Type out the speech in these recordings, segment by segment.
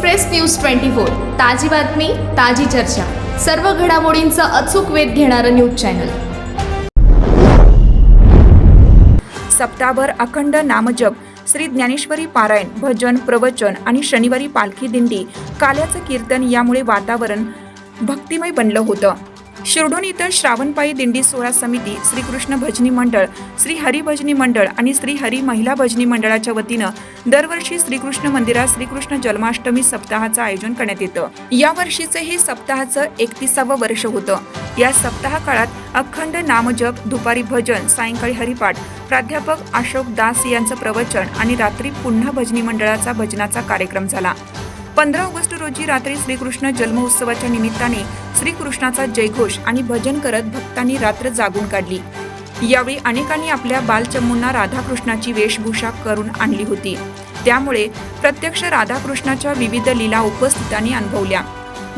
Express news twenty four. ताजी बातमी ताजी चर्चा. सर्व घडामोडींचा अचूक वेध घेणारं न्यूज चॅनल. सप्ताभर अखंड नामजप. श्री ज्ञानेश्वरी पारायण भजन प्रवचन आणि शनिवारी पालखी दिंडी. काल्याचं कीर्तन यामुळे वातावरण भक्तिमय बनलं होतं. शिरडोन इथं श्रावणपायी दिंडी सोहळा समिती श्रीकृष्ण भजनी मंडळ श्री हरी भजनी मंडळ आणि श्री हरी महिला भजनी मंडळाच्या वतीनं दरवर्षी श्रीकृष्ण मंदिरात श्रीकृष्ण जन्माष्टमी सप्ताहाचं आयोजन करण्यात येतं. या वर्षीचं हे सप्ताहाचं एकतीसावं वर्ष होतं. या सप्ताह काळात अखंड नामजप दुपारी भजन सायंकाळी हरिपाठ प्राध्यापक अशोक दास यांचं प्रवचन आणि रात्री पुन्हा भजनी मंडळाचा भजनाचा कार्यक्रम झाला. पंधरा ऑगस्ट रोजी रात्री श्रीकृष्ण जन्मोत्सवाच्या निमित्ताने श्रीकृष्णाचा जयघोष आणि भजन करत भक्तांनी रात्र जागून काढली. यावेळी अनेकांनी आपल्या बालचमूंना राधाकृष्णाची वेशभूषा करून आणली होती. त्यामुळे प्रत्यक्ष राधाकृष्णाच्या विविध लीला उपस्थितांनी अनुभवल्या.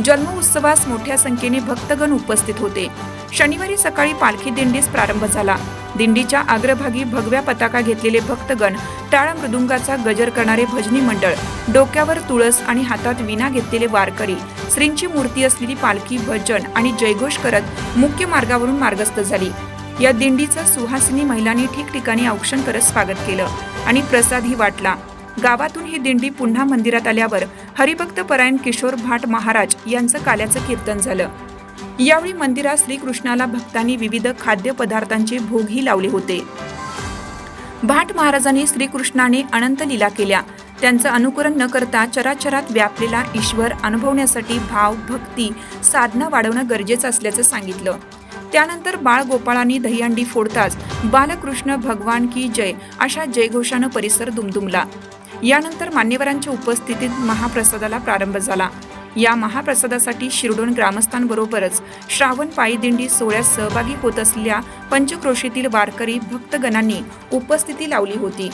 जन्म उत्सवास मोठ्या संख्येने भक्तगण उपस्थित होते. शनिवारी सकाळी पालखी दिंडीस प्रारंभ झाला. दिंडीच्या अग्रभागी भगव्या पताका घेतलेले भक्तगण टाळ मृदुंगाचा गजर करणारे भजनी मंडळ डोक्यावर तुळस आणि हातात विना घेतलेले वारकरी श्रींची मूर्ती असलेली पालखी भजन आणि जयघोष करत मुख्य मार्गावरून मार्गस्थ झाली. या दिंडीचं सुहासिनी महिलांनी ठिकठिकाणी औक्षण करत स्वागत केलं आणि प्रसादही वाटला. गावातून ही दिंडी पुन्हा मंदिरात आल्यावर हरिभक्त परायण किशोर भाट महाराज यांचं काल्याचं कीर्तन झालं. यावेळी मंदिरात श्रीकृष्णाला भक्तांनी विविध खाद्यपदार्थांचे भोगही लावले होते. भाट महाराजांनी श्रीकृष्णाने अनंत लीला केल्या. त्यांचं अनुकरण न करता चराचरात व्यापलेला ईश्वर अनुभवण्यासाठी भाव भक्ती साधना वाढवणं गरजेचं असल्याचं सांगितलं. त्यानंतर बाळ गोपाळांनी दहीहंडी फोडताच बालकृष्ण भगवान की जय अशा जयघोषानं परिसर दुमदुमला. यानंतर मान्यवरांच्या उपस्थितीत महाप्रसादाला प्रारंभ झाला. या महाप्रसादासाठी शिरडोन ग्रामस्थांबरोबरच श्रावण पायी दिंडी सोहळ्यात सहभागी होत असलेल्या पंचक्रोशीतील वारकरी भक्तगणांनी उपस्थिती लावली होती.